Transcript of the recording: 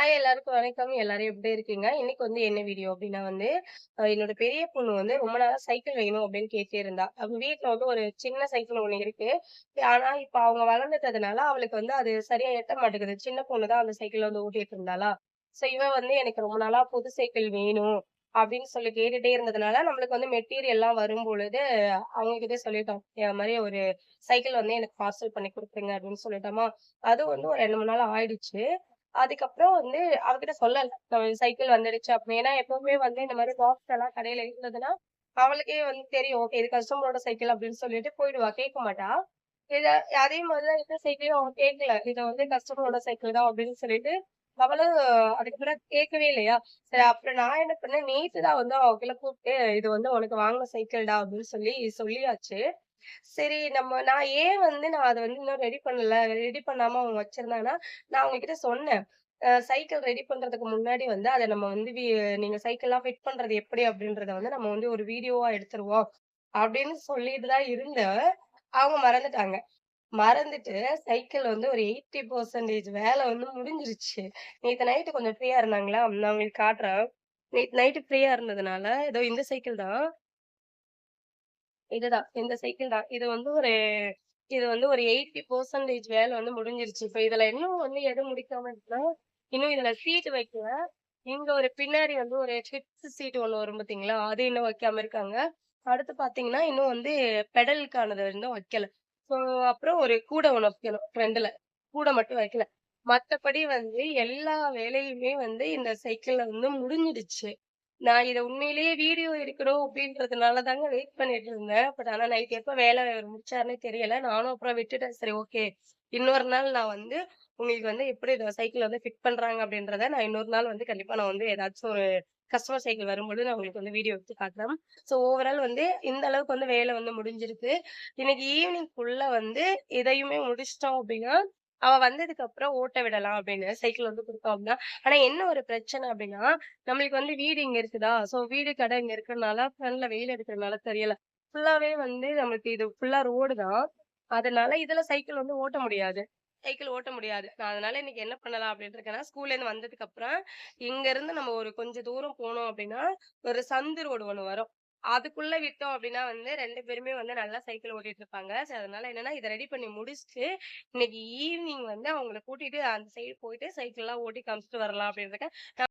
Hi எல்லாருக்கும் வணக்கம். எல்லாரும் எப்படி இருக்கீங்க? இன்னைக்கு வந்து என்ன வீடியோ அப்படின்னா வந்து, என்னோட பெரிய பொண்ணு வந்து ரொம்ப நாளா சைக்கிள் வேணும் அப்படின்னு கேட்டே இருந்தா. அவங்க வீட்டுல வந்து ஒரு சின்ன சைக்கிள் ஒண்ணு இருக்கு. ஆனா, இப்ப அவங்க வளர்ந்துட்டதுனால அவளுக்கு வந்து அது சரியா எட்ட மாட்டேங்குது. சின்ன பொண்ணு தான் அந்த சைக்கிள் வந்து ஓட்டிட்டு இருந்தாளா, ஸோ இவ வந்து எனக்கு ரொம்ப நாளா புது சைக்கிள் வேணும் அப்படின்னு சொல்லி கேட்டுட்டே இருந்ததுனால, நம்மளுக்கு வந்து மெட்டீரியல்லாம் வரும் பொழுது கிட்டயே சொல்லிட்டோம். இந்த மாதிரி ஒரு சைக்கிள் வந்து எனக்கு பார்சல் பண்ணி கொடுத்துருங்க அப்படின்னு சொல்லிட்டோமா, அது வந்து ஒரு 2, 3 நாள் ஆயிடுச்சு. அதுக்கப்புறம் வந்து அவகிட்ட சொல்லல. சைக்கிள் வந்துடுச்சு அப்படின்னு. ஏன்னா எப்பவுமே வந்து இந்த மாதிரி பாக்ஸ் எல்லாம் கடையில இருந்ததுன்னா, அவளுக்கே வந்து தெரியும். ஓகே இது கஸ்டமரோட சைக்கிள் அப்படின்னு சொல்லிட்டு போயிடுவா. கேட்க மாட்டா. இத அதே மாதிரிதான் தான் இந்த சைக்கிளும் அவங்க கேட்கல. இதை வந்து கஸ்டமரோட சைக்கிள் தான் அப்படின்னு சொல்லிட்டு, அவளும் அதுக்கப்புறம் கேட்கவே இல்லையா, சரி அப்புறம் நான் என்ன பண்ணேன், நேத்து தான் வந்து அவகள கூப்பிட்டு "இது வந்து உனக்கு வாங்கின சைக்கிள்டா" அப்படின்னு சொல்லி சொல்லியாச்சு. சரி நம்ம நான் ஏன் வந்து நான் அதை வந்து இன்னும் ரெடி பண்ணல, ரெடி பண்ணாம அவங்க வச்சிருந்தாங்கன்னா, நான் அவங்க கிட்ட சொன்னேன். சைக்கிள் ரெடி பண்றதுக்கு முன்னாடி வந்து அதை நம்ம வந்து நீங்க சைக்கிள்லாம் ஃபிட் பண்றது எப்படி அப்படின்றத வந்து நம்ம வந்து ஒரு வீடியோவா எடுத்துருவோம். அப்படின்னு சொல்லிட்டு தான் இருந்தேன். அவங்க மறந்துட்டாங்க. மறந்துட்டு சைக்கிள் வந்து ஒரு 80% வேலை வந்து முடிஞ்சிருச்சு. நேத்து நைட்டு கொஞ்சம் ஃப்ரீயா இருந்தாங்களா, நான் உங்களுக்கு காட்டுறேன். நைட்டு ஃப்ரீயா இருந்ததுனால, ஏதோ இந்த சைக்கிள் தான். இதுதான். இந்த சைக்கிள் தான். இது வந்து ஒரு இது வந்து ஒரு 80% வேலை வந்து முடிஞ்சிருச்சு. இப்ப இதுல இன்னும் வந்து எது முடிக்காம இருக்குன்னா, இன்னும் இதுல சீட் வைக்கல. இங்க ஒரு பின்னாடி வந்து ஒரு ஃபிஃப்த் சீட் ஒண்ணு வரும் பார்த்தீங்களா? அது இன்னும் வைக்காம இருக்காங்க. அடுத்து பாத்தீங்கன்னா இன்னும் வந்து பெடலுக்கானது இன்னும் வைக்கல. ஸோ அப்புறம் ஒரு கூட ஒண்ணு வைக்கணும் ஃப்ரண்ட்ல. கூட மட்டும் வைக்கல. மத்தபடி வந்து எல்லா வேலையுமே வந்து இந்த சைக்கிள்ல வந்து முடிஞ்சிடுச்சு. நான் இதை உண்மையிலேயே வீடியோ எடுக்கணும் அப்படின்றதுனால தாங்க வெயிட் பண்ணிட்டு இருந்தேன். பட் ஆனா நைட் எப்ப வேலை முடிச்சாருன்னே தெரியல. நானும் அப்புறம் விட்டுட்டேன். சரி ஓகே. இன்னொரு நாள் நான் வந்து உங்களுக்கு வந்து எப்படி இந்த சைக்கிள் வந்து ஃபிட் பண்றாங்க அப்படின்றத நான் இன்னொரு நாள் வந்து கண்டிப்பா நான் வந்து ஏதாச்சும் ஒரு கஸ்டமர் சைக்கிள் வரும்பொழுது நான் உங்களுக்கு வந்து வீடியோ எடுத்து காட்டுறேன். ஸோ ஓவரால் வந்து இந்த அளவுக்கு வந்து வேலை வந்து முடிஞ்சிருக்கு. இன்னைக்கு ஈவினிங் ஃபுல்லாக வந்து இதையுமே முடிச்சிட்டோம் அப்படின்னா, அவ வந்ததுக்கு அப்புறம் ஓட்ட விடலாம் அப்படின்னு சைக்கிள் வந்து கொடுத்தோம் அப்படின்னா, ஆனா என்ன ஒரு பிரச்சனை அப்படின்னா, நம்மளுக்கு வந்து வீடு இங்க இருக்குதா, ஸோ வீடு, கடை இங்க இருக்கிறனால ஃப்ரண்ட்ல வெயில் இருக்கிறதுனால தெரியல. ஃபுல்லாவே வந்து நம்மளுக்கு இது ஃபுல்லா ரோடு தான். அதனால இதுல சைக்கிள் வந்து ஓட்ட முடியாது. சைக்கிள் ஓட்ட முடியாது. நான் அதனால இன்னைக்கு என்ன பண்ணலாம் அப்படின்னு இருக்கேன்னா, ஸ்கூல்லேருந்து வந்ததுக்கு அப்புறம், இங்க இருந்து நம்ம ஒரு கொஞ்சம் தூரம் போனோம் அப்படின்னா, ஒரு சந்து ரோடு ஒண்ணு வரும். அதுக்குள்ள விட்டோம் அப்படின்னா வந்து ரெண்டு பேருமே வந்து நல்லா சைக்கிள் ஓட்டிட்டு இருப்பாங்க. சோ அதனால என்னன்னா, இத ரெடி பண்ணி முடிச்சுட்டு, இன்னைக்கு ஈவினிங் வந்து அவங்கள கூட்டிட்டு அந்த சைடு போயிட்டு சைக்கிள்லாம் ஓட்டி காமிச்சுட்டு வரலாம் அப்படின்னு